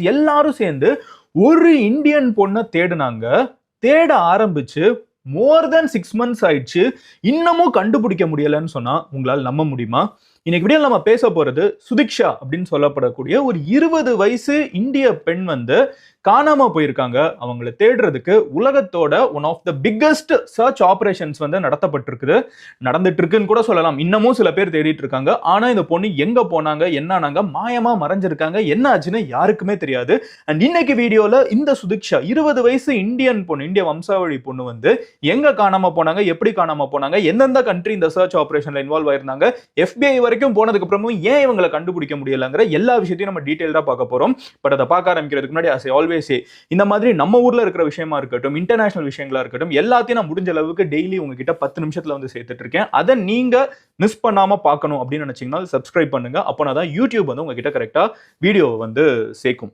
எல்லாரும் சேர்ந்து ஒரு இந்தியன் பொண்ணை தேடினாங்க. தேட ஆரம்பிச்சு மோர் தென் சிக்ஸ் மந்த்ஸ் ஆயிடுச்சு. இன்னமும் கண்டுபிடிக்க முடியலன்னு சொன்னா உங்களால் நம்ப முடியுமா? இன்னைக்கு வீடியோ நம்ம பேச போறது சுதிக்ஷா அப்படின்னு சொல்லப்படக்கூடிய ஒரு இருபது வயசு இந்திய பெண் வந்து காணாம போயிருக்காங்க. அவங்கள தேடுறதுக்கு உலகத்தோட one of the biggest search operations வந்து நடத்தப்பட்டிருக்குது. நடந்துட்டு இருக்குன்னு கூட சொல்லலாம். இன்னமும் சில பேர் தேடிட்டு இருக்காங்க ஆனா இந்த பொண்ணு எங்க போனாங்க? என்னானாங்க? மாயமா மறைஞ்சிருக்காங்க. என்ன ஆச்சுன்னு யாருக்குமே தெரியாது. அண்ட் இன்னைக்கு வீடியோல இந்த சுதிக்ஷா இருபது வயசு இந்தியன் பொண்ணு இந்திய வம்சாவளி பொண்ணு வந்து எங்க காணாம போனாங்க? எப்படி காணாம போனாங்க? எந்தெந்த கண்ட்ரி இந்த சர்ச் ஆபரேஷன்ல இன்வால்வ் ஆயிருந்தாங்க? எஃபிஐ வரைக்கும் போனதுக்கு அப்புறமும் ஏன் இவங்களை கண்டுபிடிக்க முடியலங்கிற எல்லா விஷயத்தையும் நம்ம டீடைல்டா பார்க்க போறோம். பட் அதை பார்க்க ஆரம்பிக்கிறதுக்கு முன்னாடி ஆசை ஆல்வே always இந்த மாதிரி நம்ம ஊர்ல இருக்கிற விஷயமா இருக்கட்டும் இன்டர்நேஷனல் விஷயங்களா இருக்கட்டும் எல்லாத்தையும் நான் முடிஞ்ச அளவுக்கு டெய்லி உங்ககிட்ட பத்து நிமிஷத்துல வந்து சேர்த்துட்டு இருக்கேன். அதை நீங்க மிஸ் பண்ணாம பார்க்கணும் அப்படின்னு நினைச்சீங்கன்னா சப்ஸ்கிரைப் பண்ணுங்க. அப்போனா தான் யூடியூப் வந்து உங்ககிட்ட கரெக்டா வீடியோ வந்து சேர்க்கும்.